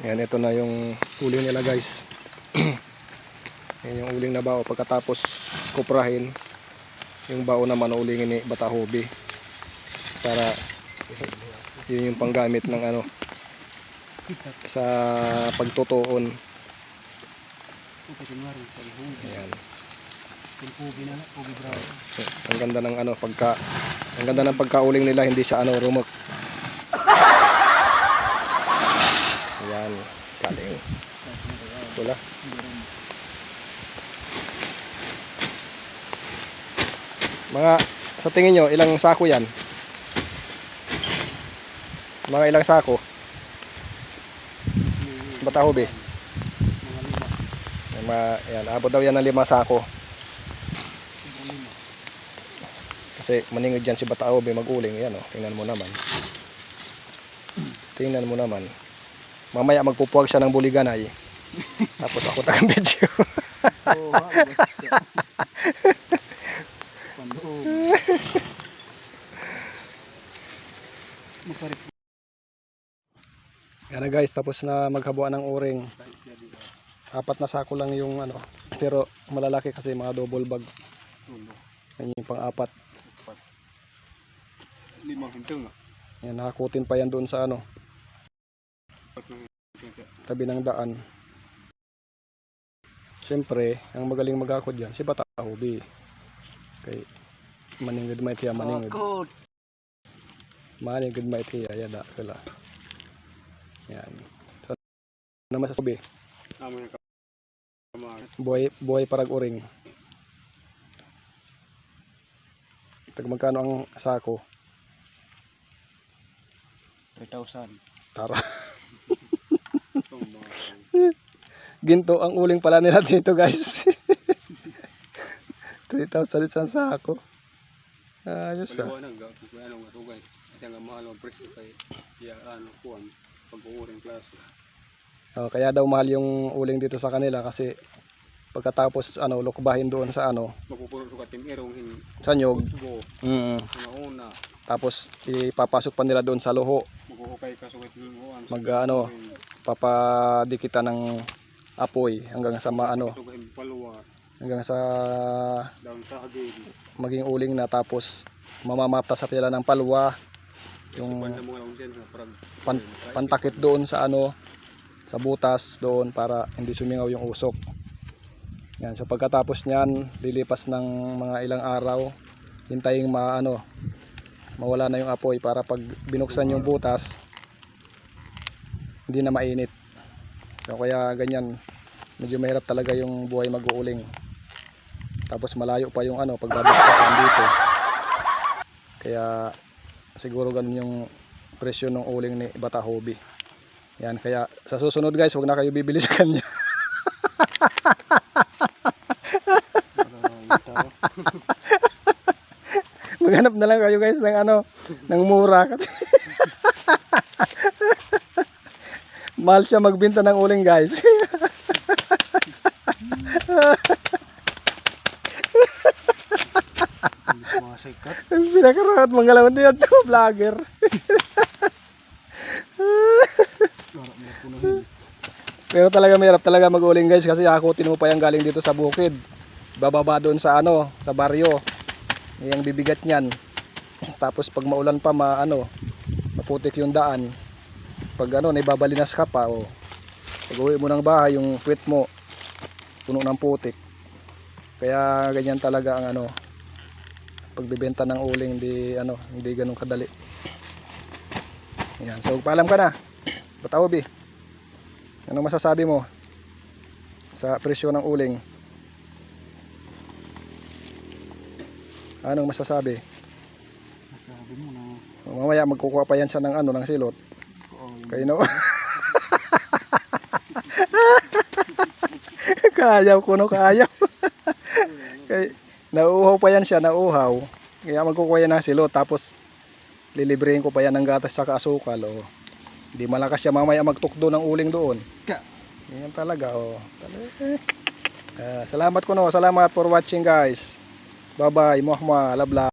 Yan, ito na yung uling nila guys. Yan yung uling na bao. Pagkatapos kuprahin, yung bao naman ulingin ni Batahobi. Para yun yung panggamit ng ano sa pagtutuon. Yan. Ang ganda ng ano pagka ang ganda ng pagkauling nila hindi siya ano rumok. Yan, galing. Wala. Mga sa tingin nyo, ilang sako yan? Mga ilang sako? Batahobi. Mga, yan, abot daw yan ng lima sako. Kasi maningod dyan si Bataobe mag-uling. Yan o, tingnan mo naman. Tingnan mo naman. Mamaya magpupuwag siya ng buliganay. Tapos ako tagang video. Yan na guys, tapos na maghabuan ng uring. Apat na sako lang yung ano. Pero malalaki kasi mga double bag. Yan yung pang-apat. Lima pinto nga. Yan, nakakutin pa yan doon sa ano, tabi ng daan. Siyempre, ang magaling magakod yan, si Bata Hubi. Kay maningid may tiya maningid. Maningid may tiya, yada sila. Yan. So, ano masasabi? Buhay, buhay parag uring. Tag magkano ang sako? 3,000. Tara. Ginto ang uling pala nila dito guys. 3,000 isang sako. Ayos ah. Paliwanag ga kung ano nga mahal ang presyo kay ano pag-uuring klase. Oh, kaya daw mahal yung uling dito sa kanila kasi pagkatapos ano lukbahin doon sa ano Mapupuno sa katim erong hin sa nyog. Mm. una Tapos ipapasok pa nila doon sa luho. Magukay ka sa katim Mag, ano, Papadikitan ng apoy hanggang sa maano tugahin paluwa hanggang sa maging uling na tapos mamamapta sa pila ng palwa. Yung mo pan- pantakip doon sa ano sa butas doon para hindi sumingaw yung usok. Yan so pagkatapos niyan lilipas ng mga ilang araw hintayin maano mawala na yung apoy para pag binuksan yung butas hindi na mainit. So kaya ganyan medyo mahirap talaga yung buhay mag-uuling. Tapos malayo pa yung ano pagbabagsakan dito. Kaya siguro ganun yung presyo ng uling ni Bata Hobby. Yan, kaya sa susunod guys, huwag na kayo bibili sa kanya. Maghanap na lang kayo guys ng ano, ng mura. Mahal siya magbenta ng uling guys. pinakarahat mangalaw din yan to, vlogger. Pero talaga mahirap talaga mag-uling guys kasi pa yung galing dito sa bukid. Bababa doon sa ano, sa baryo. Yung bibigat niyan. Tapos pag maulan pa ma ano, maputik yung daan. Pag ano, naibabalinas ka pa oh. Pag uwi mo ng bahay, yung puwit mo puno ng putik. Kaya ganyan talaga ang ano pagbebenta ng uling hindi ano, hindi ganun kadali. Yan, so paalam ka na. Bataobi. Ano masasabi mo sa presyo ng uling? Anong masasabi? Sabi mo na. Mamaya magkukuha pa yan siya ng ano ng silot. Oo, Kayo no? kayaw ko no, kayaw. Kay nauuhaw pa yan siya, nauuhaw. Kaya magkukuha yan ng silot tapos lilibrihin ko pa yan ng gatas sa asukal oh. Hindi malakas siya mamaya magtukdo ng uling doon. Ka. Yan talaga oh. Talaga. Ah, salamat ko no, salamat for watching guys. Bye bye, muah, love love.